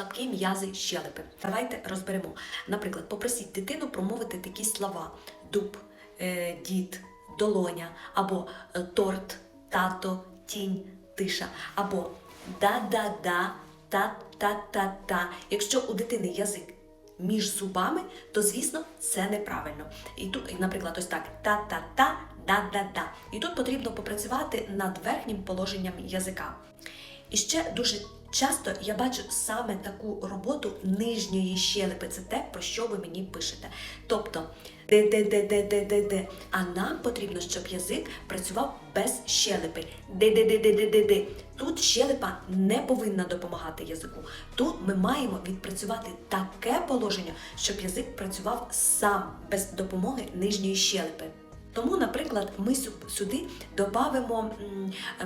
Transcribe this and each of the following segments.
слабкі м'язи щелепи. Давайте розберемо. Наприклад, попросіть дитину промовити такі слова: дуб, е, дід, долоня, або е, торт, тато, тінь, тиша, або да-да-да, та-та-та-та. Якщо у дитини язик між зубами, то звісно це неправильно. І тут, наприклад, ось так та-та-та, да-да-да. І тут потрібно попрацювати над верхнім положенням язика. І ще дуже часто я бачу саме таку роботу нижньої щелепи. Це те, про що ви мені пишете. Тобто де-де-де-де-де-де-де. А нам потрібно, щоб язик працював без щелепи. Де-де-де-де-де-де-де. Тут щелепа не повинна допомагати язику. Тут ми маємо відпрацювати таке положення, щоб язик працював сам без допомоги нижньої щелепи. Тому, наприклад, ми сю- сюди додамо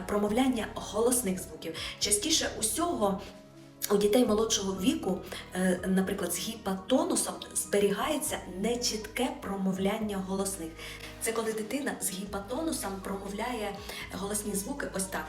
промовляння голосних звуків. Частіше усього у дітей молодшого віку, е, наприклад, з гіпотонусом зберігається нечітке промовляння голосних. Це коли дитина з гіпотонусом промовляє голосні звуки ось так.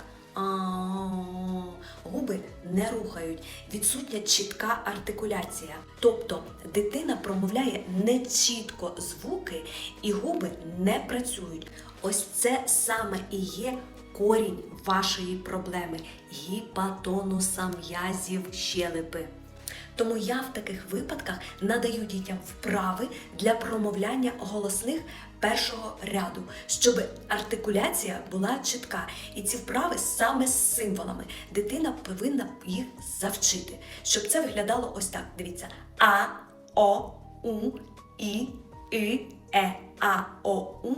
Губи не рухають, відсутня чітка артикуляція. Тобто дитина промовляє нечітко звуки і губи не працюють. Ось це саме і є корінь вашої проблеми гіпатонуса м'язів щелепи. Тому я в таких випадках надаю дітям вправи для промовляння голосних першого ряду, щоб артикуляція була чітка. І ці вправи саме з символами. Дитина повинна їх завчити, щоб це виглядало ось так. Дивіться: А, О, У, І, І, Е, А, О, У,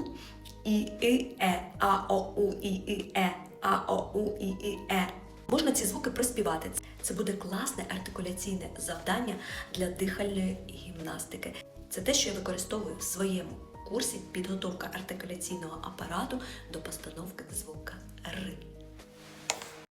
І, І, Е, А, О, У, І, І, Е, А, О, У, І, І, Е. Можна ці звуки проспівати. Це буде класне артикуляційне завдання для дихальної гімнастики. Це те, що я використовую в своєму курсі підготовка артикуляційного апарату до постановки звука Р.